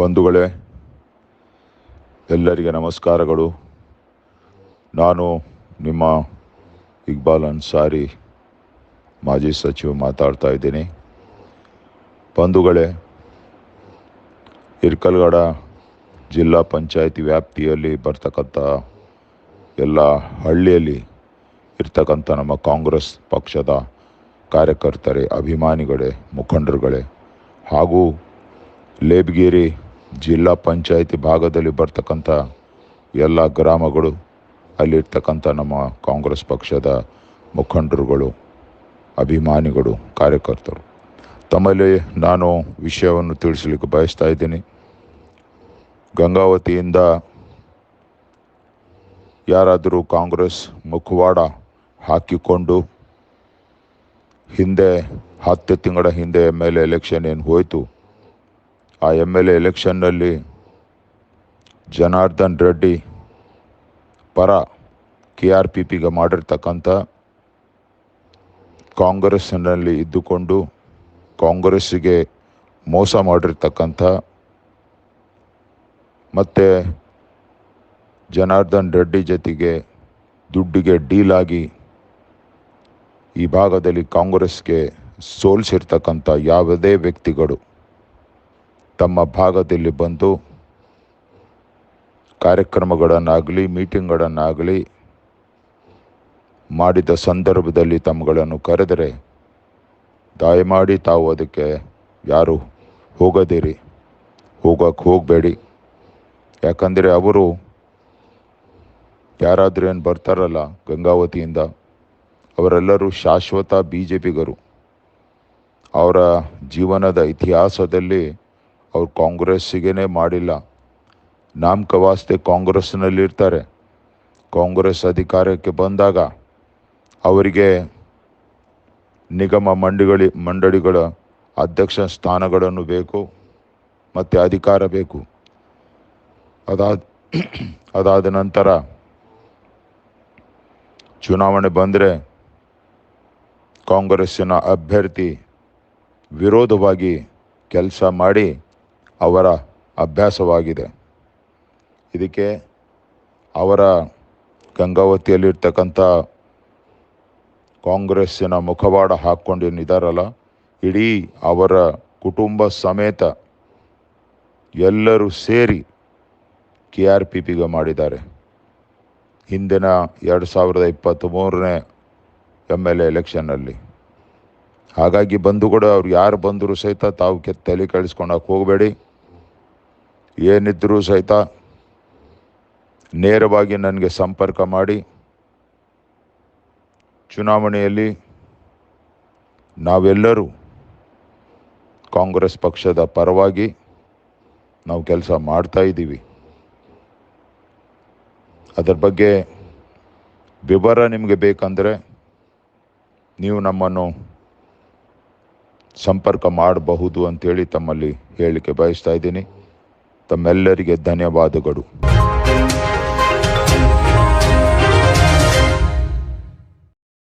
ಬಂಧುಗಳೇ, ಎಲ್ಲರಿಗೆ ನಮಸ್ಕಾರಗಳು. ನಾನು ನಿಮ್ಮ ಇಕ್ಬಾಲ್ ಅನ್ಸಾರಿ ಮಾಜಿ ಸಚಿವ ಮಾತಾಡ್ತಾ ಇದ್ದೀನಿ. ಬಂಧುಗಳೇ, ಇರ್ಕಲ್ಗಡ ಜಿಲ್ಲಾ ಪಂಚಾಯತಿ ವ್ಯಾಪ್ತಿಯಲ್ಲಿ ಬರ್ತಕ್ಕಂಥ ಎಲ್ಲ ಹಳ್ಳಿಯಲ್ಲಿ ಇರ್ತಕ್ಕಂಥ ನಮ್ಮ ಕಾಂಗ್ರೆಸ್ ಪಕ್ಷದ ಕಾರ್ಯಕರ್ತರೇ, ಅಭಿಮಾನಿಗಳೇ, ಮುಖಂಡರುಗಳೇ ಹಾಗೂ ಲೇಬ್ಗಿರಿ ಜಿಲ್ಲಾ ಪಂಚಾಯಿತಿ ಭಾಗದಲ್ಲಿ ಬರ್ತಕ್ಕಂಥ ಎಲ್ಲ ಗ್ರಾಮಗಳು, ಅಲ್ಲಿರ್ತಕ್ಕಂಥ ನಮ್ಮ ಕಾಂಗ್ರೆಸ್ ಪಕ್ಷದ ಮುಖಂಡರುಗಳು, ಅಭಿಮಾನಿಗಳು, ಕಾರ್ಯಕರ್ತರು. ತಮ್ಮಲ್ಲಿ ನಾನು ವಿಷಯವನ್ನು ತಿಳಿಸಲಿಕ್ಕೆ ಬಯಸ್ತಾ ಇದ್ದೀನಿ. ಗಂಗಾವತಿಯಿಂದ ಯಾರಾದರೂ ಕಾಂಗ್ರೆಸ್ ಮುಖವಾಡ ಹಾಕಿಕೊಂಡು ಹಿಂದೆ ಹತ್ತು ತಿಂಗಳ ಹಿಂದೆ ಎಂ ಎಲ್ ಎಲೆಕ್ಷನ್ ಏನು ಹೋಯಿತು ಆ ಎಂ ಎಲ್ ಎ ಎಲೆಕ್ಷನ್ನಲ್ಲಿ ಜನಾರ್ದನ್ ರೆಡ್ಡಿ ಪರ ಕೆ ಆರ್ ಪಿ ಪಿಗೆ ಮಾಡಿರ್ತಕ್ಕಂಥ ಕಾಂಗ್ರೆಸ್ಸಿನಲ್ಲಿ ಇದ್ದುಕೊಂಡು ಕಾಂಗ್ರೆಸ್ಸಿಗೆ ಮೋಸ ಮಾಡಿರ್ತಕ್ಕಂಥ ಮತ್ತು ಜನಾರ್ದನ್ ರೆಡ್ಡಿ ಜೊತೆಗೆ ದುಡ್ಡಿಗೆ ಡೀಲಾಗಿ ಈ ಭಾಗದಲ್ಲಿ ಕಾಂಗ್ರೆಸ್ಗೆ ಸೋಲಿಸಿರ್ತಕ್ಕಂಥ ಯಾವುದೇ ವ್ಯಕ್ತಿಗಳು ತಮ್ಮ ಭಾಗದಲ್ಲಿ ಬಂದು ಕಾರ್ಯಕ್ರಮಗಳನ್ನಾಗಲಿ, ಮೀಟಿಂಗ್ಗಳನ್ನಾಗಲಿ ಮಾಡಿದ ಸಂದರ್ಭದಲ್ಲಿ ತಮ್ಮಗಳನ್ನು ಕರೆದರೆ ದಯಮಾಡಿ ತಾವು ಅದಕ್ಕೆ ಯಾರು ಹೋಗದಿರಿ. ಹೋಗೋಕ್ಕೆ ಹೋಗಬೇಡಿ. ಯಾಕಂದರೆ ಅವರು ಯಾರಾದರೂ ಏನು ಬರ್ತಾರಲ್ಲ ಗಂಗಾವತಿಯಿಂದ, ಅವರೆಲ್ಲರೂ ಶಾಶ್ವತ ಬಿ ಜೆ ಪಿಗರು ಅವರ ಜೀವನದ ಇತಿಹಾಸದಲ್ಲಿ ಅವರು ಕಾಂಗ್ರೆಸ್ಸಿಗೇ ಮಾಡಿಲ್ಲ. ನಾಮಕವಾಸ್ತೆ ಕಾಂಗ್ರೆಸ್ನಲ್ಲಿರ್ತಾರೆ. ಕಾಂಗ್ರೆಸ್ ಅಧಿಕಾರಕ್ಕೆ ಬಂದಾಗ ಅವರಿಗೆ ನಿಗಮ ಮಂಡಿಗಳ, ಮಂಡಳಿಗಳ ಅಧ್ಯಕ್ಷ ಸ್ಥಾನಗಳನ್ನು ಬೇಕು, ಮತ್ತು ಅಧಿಕಾರ ಬೇಕು. ಅದಾದ ಅದಾದ ನಂತರ ಚುನಾವಣೆ ಬಂದರೆ ಕಾಂಗ್ರೆಸ್ಸಿನ ಅಭ್ಯರ್ಥಿ ವಿರೋಧವಾಗಿ ಕೆಲಸ ಮಾಡಿ ಅವರ ಅಭ್ಯಾಸವಾಗಿದೆ. ಇದಕ್ಕೆ ಅವರ ಗಂಗಾವತಿಯಲ್ಲಿರ್ತಕ್ಕಂಥ ಕಾಂಗ್ರೆಸ್ಸಿನ ಮುಖವಾಡ ಹಾಕ್ಕೊಂಡೇನಿದ್ದಾರಲ್ಲ ಇಡೀ ಅವರ ಕುಟುಂಬ ಸಮೇತ ಎಲ್ಲರೂ ಸೇರಿ ಕೆ ಆರ್ ಪಿ ಪಿಗೆ ಮಾಡಿದ್ದಾರೆ. ಹಿಂದಿನ ಎರಡು ಸಾವಿರದ ಇಪ್ಪತ್ತ್ಮೂರನೇ ಎಂ ಎಲ್ ಎ ಎಲೆಕ್ಷನ್ನಲ್ಲಿ. ಹಾಗಾಗಿ ಬಂದು ಕೂಡ ಅವ್ರು ಯಾರು ಬಂದರೂ ಸಹಿತ ತಾವು ಕೆ ತಲೆ ಕಳಿಸ್ಕೊಳಕ್ಕೆ ಹೋಗಬೇಡಿ. ಏನಿದ್ದರೂ ಸಹಿತ ನೇರವಾಗಿ ನನಗೆ ಸಂಪರ್ಕ ಮಾಡಿ ಚುನಾವಣೆಯಲ್ಲಿ ನಾವೆಲ್ಲರೂ ಕಾಂಗ್ರೆಸ್ ಪಕ್ಷದ ಪರವಾಗಿ ನಾವು ಕೆಲಸ ಮಾಡ್ತಾ ಇದ್ದೀವಿ. ಅದರ ಬಗ್ಗೆ ವಿವರ ನಿಮಗೆ ಬೇಕಂದರೆ ನೀವು ನಮ್ಮನ್ನು ಸಂಪರ್ಕ ಮಾಡಬಹುದು ಅಂತೇಳಿ ತಮ್ಮಲ್ಲಿ ಹೇಳಲಿಕ್ಕೆ ಬಯಸ್ತಾ ಇದ್ದೀನಿ. ತಮ್ಮೆಲ್ಲರಿಗೆ ಧನ್ಯವಾದಗಳು.